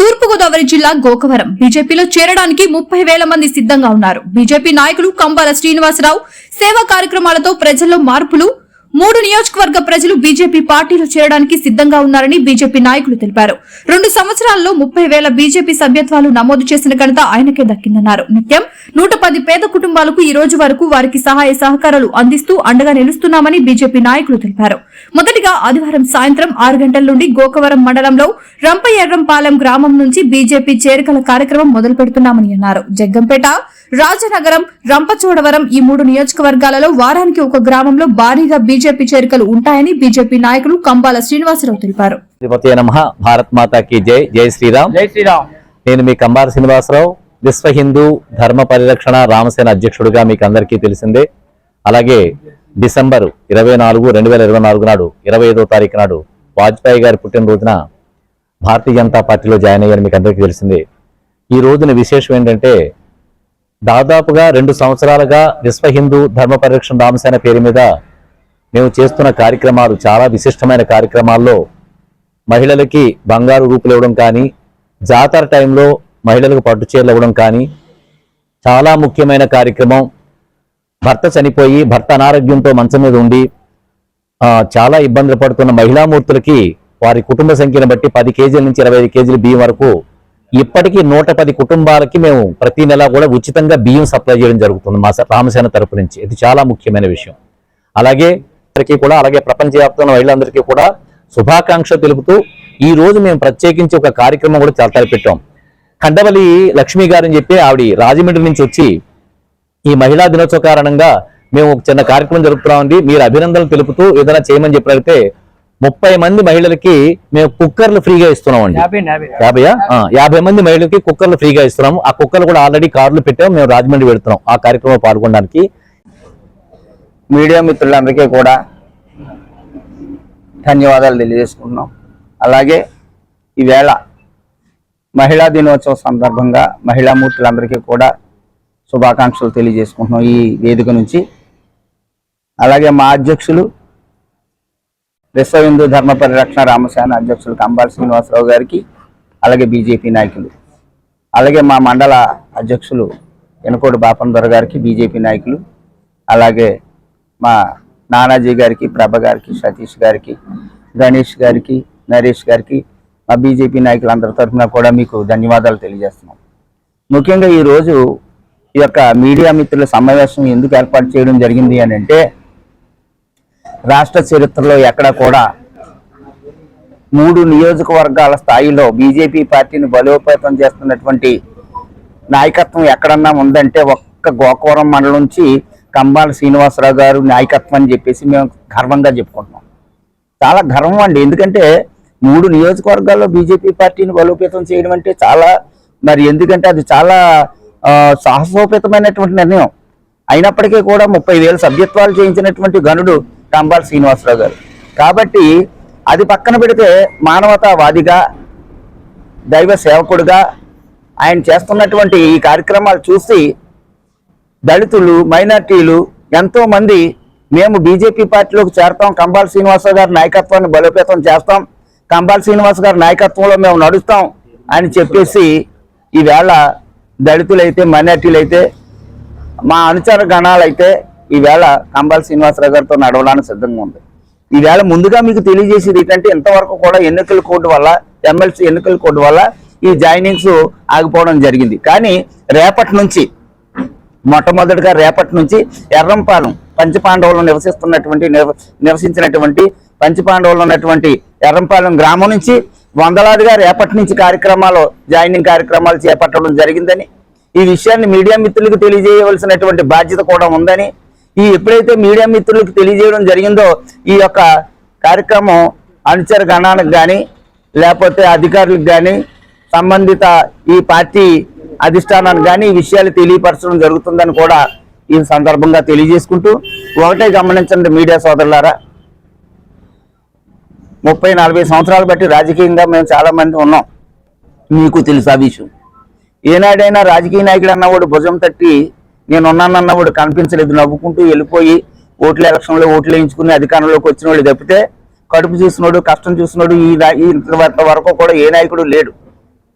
తూర్పుగోదావరి జిల్లా గోకవరం. బీజేపీలో చేరడానికి ముప్పై వేల మంది సిద్ధంగా ఉన్నారు. బీజేపీ నాయకులు కంబాల శ్రీనివాసరావు సేవా కార్యక్రమాలతో ప్రజల్లో మార్పులు మూడు నియోజకవర్గ ప్రజలు బీజేపీ పార్టీలో చేరడానికి సిద్ధంగా ఉన్నారని బీజేపీ నాయకులు తెలిపారు. రెండు సంవత్సరాల్లో ముప్పై వేల బీజేపీ సభ్యత్వాలు నమోదు చేసిన ఘనత ఆయనకే దక్కిందన్నారు. నిత్యం నూట పది పేద కుటుంబాలకు ఈ రోజు వరకు వారికి సహాయ సహకారాలు అందిస్తూ అండగా నిలుస్తున్నామని బీజేపీ నాయకులు తెలిపారు. మొదటిగా ఆదివారం సాయంత్రం ఆరు గంటల నుండి గోకవరం మండలంలో రంపయ్యర్రంపాలెం గ్రామం నుంచి బీజేపీ చేరికల కార్యక్రమం మొదలు పెడుతున్నామని అన్నారు. జగ్గంపేట రాజనగరం రంపచోడవరం ఈ మూడు నియోజకవర్గాలలో వారానికి ఒక గ్రామంలో భారీగా బీజేపీ చేరికలు ఉంటాయని బీజేపీ నాయకులు కంబాల శ్రీనివాసరావు తెలిపారు. శ్రీమతి నమ. భారత్ మాతాకి జై. జై శ్రీరామ్. జై శ్రీరామ్. నేను మీ కంబార శ్రీనివాసరావు. విశ్వ హిందూ ధర్మ పరిరక్షణ రామసేన అధ్యక్షుడిగా మీకు అందరికీ తెలిసిందే. అలాగే డిసెంబర్ ఇరవై నాలుగు రెండు వేల ఇరవై నాలుగు నాడు ఇరవై ఐదో తారీఖు నాడు వాజ్పేయి గారి పుట్టినరోజున భారతీయ జనతా పార్టీలో జాయిన్ అయ్యారు మీకు అందరికీ తెలిసిందే. ఈ రోజున విశేషం ఏంటంటే దాదాపుగా రెండు సంవత్సరాలుగా విశ్వ హిందూ ధర్మ పరిరక్షణ రామసేన పేరు మీద మేము చేస్తున్న కార్యక్రమాలు చాలా విశిష్టమైన కార్యక్రమాల్లో మహిళలకి బంగారు రూపులు ఇవ్వడం కానీ జాతర టైంలో మహిళలకు పట్టు చీరలు ఇవ్వడం కానీ చాలా ముఖ్యమైన కార్యక్రమం. భర్త చనిపోయి భర్త అనారోగ్యంతో మంచం మీద ఉండి చాలా ఇబ్బందులు పడుతున్న మహిళామూర్తులకి వారి కుటుంబ సంఖ్యను బట్టి పది కేజీల నుంచి ఇరవై ఐదు కేజీల బియ్యం వరకు ఇప్పటికీ నూట పది కుటుంబాలకి మేము ప్రతి నెల కూడా ఉచితంగా బియ్యం సప్లై చేయడం జరుగుతుంది మా రామసేన తరపు నుంచి. ఇది చాలా ముఖ్యమైన విషయం. అలాగే అందరికీ కూడా అలాగే ప్రపంచవ్యాప్తంగా మహిళలందరికీ కూడా శుభాకాంక్షలు తెలుపుతూ ఈ రోజు మేము ప్రత్యేకించి ఒక కార్యక్రమం కూడా చాలా పెట్టాం కండవలి లక్ష్మి గారు అని చెప్పి ఆవిడ రాజమండ్రి నుంచి వచ్చి ఈ మహిళా దినోత్సవ కారణంగా మేము ఒక చిన్న కార్యక్రమం జరుపుతున్నామండి మీరు అభినందనలు తెలుపుతూ ఏదైనా చేయమని చెప్పినట్లయితే ముప్పై మంది మహిళలకి మేము కుక్కర్లు ఫ్రీగా ఇస్తున్నామండి యాభై యాభై. యాభైయా యాభై మంది మహిళలకి కుక్కర్లు ఫ్రీగా ఇస్తున్నాము. ఆ కుక్కర్లు కూడా ఆల్రెడీ కార్లు పెట్టాము. మేము రాజమండ్రి పెడుతున్నాం ఆ కార్యక్రమంలో పాల్గొనడానికి. మీడియా మిత్రులందరికీ కూడా ధన్యవాదాలు తెలియజేసుకుంటున్నాం. అలాగే ఈవేళ మహిళా దినోత్సవం సందర్భంగా మహిళా మూర్తులందరికీ కూడా శుభాకాంక్షలు తెలియజేసుకుంటున్నాం ఈ వేదిక నుంచి. అలాగే మా అధ్యక్షులు విశ్వ హిందూ ధర్మ పరిరక్షణ రామసేన అధ్యక్షులు కంబాల్ శ్రీనివాసరావు గారికి అలాగే బీజేపీ నాయకులు. అలాగే మా మండల అధ్యక్షులు ఎనకోటి దొర గారికి బీజేపీ నాయకులు. అలాగే మా నానాజీ గారికి ప్రభ గారికి సతీష్ గారికి గణేష్ గారికి నరేష్ గారికి మా బీజేపీ నాయకులందరి తరఫున కూడా మీకు ధన్యవాదాలు తెలియజేస్తున్నాం. ముఖ్యంగా ఈరోజు ఈ యొక్క మీడియా మిత్రుల సమావేశం ఎందుకు ఏర్పాటు చేయడం జరిగింది అని అంటే రాష్ట్ర చరిత్రలో ఎక్కడ కూడా మూడు నియోజకవర్గాల స్థాయిలో బీజేపీ పార్టీని బలోపేతం చేస్తున్నటువంటి నాయకత్వం ఎక్కడన్నా ఉందంటే ఒక్క గోకవరం మండలం నుంచి కంబాల శ్రీనివాసరావు గారు నాయకత్వం అని చెప్పేసి మేము గర్వంగా చెప్పుకుంటున్నాం. చాలా గర్వం అండి. ఎందుకంటే మూడు నియోజకవర్గాల్లో బీజేపీ పార్టీని బలోపేతం చేయడం అంటే చాలా మరి ఎందుకంటే అది చాలా సాహసోపేతమైనటువంటి నిర్ణయం. అయినప్పటికీ కూడా ముప్పై వేల సభ్యత్వాలు చేయించినటువంటి గనుడు కంబాల శ్రీనివాసరావు గారు. కాబట్టి అది పక్కన పెడితే మానవతావాదిగా దైవ సేవకుడుగా ఆయన చేస్తున్నటువంటి ఈ కార్యక్రమాలు చూసి దళితులు మైనార్టీలు ఎంతో మంది మేము బీజేపీ పార్టీలోకి చేరతాం. కంబాల్ శ్రీనివాసరావు గారి నాయకత్వాన్ని బలోపేతం చేస్తాం. కంబాల్ శ్రీనివాస్ గారి నాయకత్వంలో మేము నడుస్తాం అని చెప్పేసి ఈవేళ దళితులైతే మైనార్టీలైతే మా అనుచర గణాలైతే ఈవేళ కంబాల శ్రీనివాసరావు గారితో నడవడానికి సిద్ధంగా ఉంది. ఈవేళ ముందుగా మీకు తెలియజేసేది ఏంటంటే ఇంతవరకు కూడా ఎన్నికల కోడ్ వల్ల ఎమ్మెల్సీ ఎన్నికల కోడ్ వల్ల ఈ జాయినింగ్స్ ఆగిపోవడం జరిగింది. కానీ రేపటి నుంచి మొట్టమొదటిగా రేపటి నుంచి ఎర్రంపాలెం పంచపాండవులు నివసిస్తున్నటువంటి నివ- నివసించినటువంటి పంచపాండవులు ఉన్నటువంటి ఎర్రంపాలెం గ్రామం నుంచి వందలాదిగా రేపటి నుంచి కార్యక్రమాలు జాయినింగ్ కార్యక్రమాలు చేపట్టడం జరిగిందని ఈ విషయాన్ని మీడియా మిత్రులకు తెలియజేయవలసినటువంటి బాధ్యత కూడా ఉందని ఈ ఎప్పుడైతే మీడియా మిత్రులకు తెలియజేయడం జరిగిందో ఈ యొక్క కార్యక్రమం అనుచర గణానికి కానీ లేకపోతే అధికారులకు కానీ సంబంధిత ఈ పార్టీ అధిష్టానానికి కానీ ఈ విషయాలు తెలియపరచడం జరుగుతుందని కూడా ఈ సందర్భంగా తెలియజేసుకుంటూ ఒకటే గమనించండి మీడియా సోదరులారా. ముప్పై నలభై సంవత్సరాలు బట్టి రాజకీయంగా మేము చాలా మంది ఉన్నాం. మీకు తెలుసు ఆ విషయం. ఏనాడైనా రాజకీయ నాయకుడు అన్నవాడు భుజం తట్టి నేను ఉన్నానన్నవాడు కనిపించలేదు. నవ్వుకుంటూ వెళ్ళిపోయి ఓట్ల ఎలక్షన్లో ఓట్లు వేయించుకుని అధికారంలోకి వచ్చిన వాళ్ళు తప్పితే కడుపు చూసినోడు కష్టం చూసినోడు ఈ ఇంత వరకు కూడా ఏ నాయకుడు లేడు.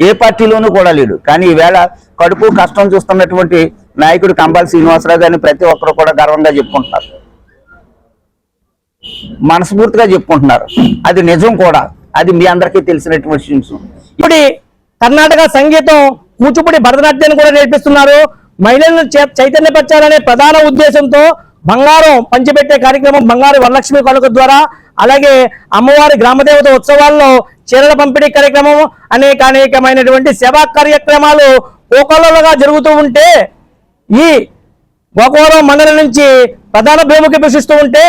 ఏ పార్టీలోనూ కూడా లేడు. కానీ ఈవేళ కడుపు కష్టం చూస్తున్నటువంటి నాయకుడు కంబాల శ్రీనివాసరావు గారిని ప్రతి ఒక్కరు కూడా గర్వంగా చెప్పుకుంటున్నారు. మనస్ఫూర్తిగా చెప్పుకుంటున్నారు. అది నిజం కూడా. అది మీ అందరికీ తెలిసినటువంటి విషయం. ఇప్పుడు కర్ణాటక సంగీతం కూచిపూడి భరతనాట్యాన్ని కూడా నేర్పిస్తున్నారు. మహిళలను చే- చైతన్యపరచాలనే ప్రధాన ఉద్దేశంతో బంగారం పంచిపెట్టే కార్యక్రమం బంగారు వరలక్ష్మి కానుక ద్వారా అలాగే అమ్మవారి గ్రామదేవత ఉత్సవాల్లో చీరల పంపిణీ కార్యక్రమం అనేక అనేకమైనటువంటి సేవా కార్యక్రమాలు కోకొల్లలుగా జరుగుతూ ఉంటే ఈ గోకవరం మండలం నుంచి ప్రధాన భూమికి ప్రశ్నిస్తూ ఉంటే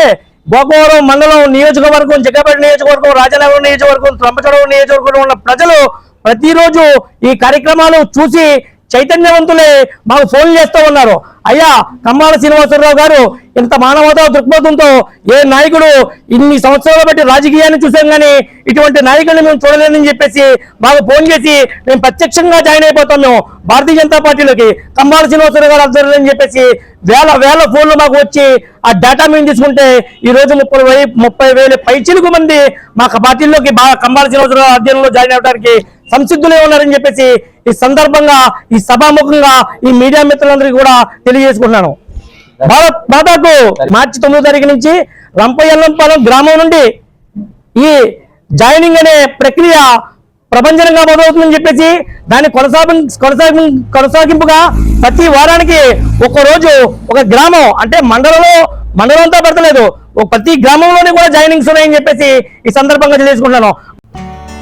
గోకవరం మండలం నియోజకవర్గం జగ్గపేట నియోజకవర్గం రాజనగరం నియోజకవర్గం త్రంపచోడవరం నియోజకవర్గం ఉన్న ప్రజలు ప్రతిరోజు ఈ కార్యక్రమాలు చూసి చైతన్యవంతులే మాకు ఫోన్ చేస్తూ ఉన్నారు. అయ్యా కమ్మాల శ్రీనివాసరావు గారు ఇంత మానవతా దృక్పథంతో ఏ నాయకుడు ఇన్ని సంవత్సరాలు బట్టి రాజకీయాన్ని చూసాం కానీ ఇటువంటి నాయకుడిని మేము చూడలేదని చెప్పేసి మాకు ఫోన్ చేసి మేము ప్రత్యక్షంగా జాయిన్ అయిపోతాం మేము భారతీయ జనతా పార్టీలోకి. కంబాల శ్రీనివాసరావు గారు అర్థం అని చెప్పేసి వేల వేల ఫోన్లు మాకు వచ్చి ఆ డేటా మేము తీసుకుంటే ఈ రోజు ముప్పై వై ముప్పై వేల పైచిలుగు మంది మా పార్టీలోకి బాగా కంబాల శ్రీనివాసరావు అధ్యయనంలో జాయిన్ అవడానికి సంసిద్ధులే ఉన్నారని చెప్పేసి ఈ సందర్భంగా ఈ సభాముఖంగా ఈ మీడియా మిత్రులందరికీ కూడా తెలియజేసుకుంటున్నాను. భారత్ మార్చి తొమ్మిదో తారీఖు నుంచి రంపయ్యల్లంపాలెం గ్రామం నుండి ఈ జాయినింగ్ అనే ప్రక్రియ ప్రపంచంగా మొదలవుతుందని చెప్పేసి దాన్ని కొనసాగి కొనసాగి కొనసాగింపుగా ప్రతి వారానికి ఒక రోజు ఒక గ్రామం అంటే మండలంలో మండలం అంతా పడతలేదు ప్రతి గ్రామంలోనే కూడా జాయినింగ్స్ ఉన్నాయని చెప్పేసి ఈ సందర్భంగా తెలియజేసుకుంటున్నాను.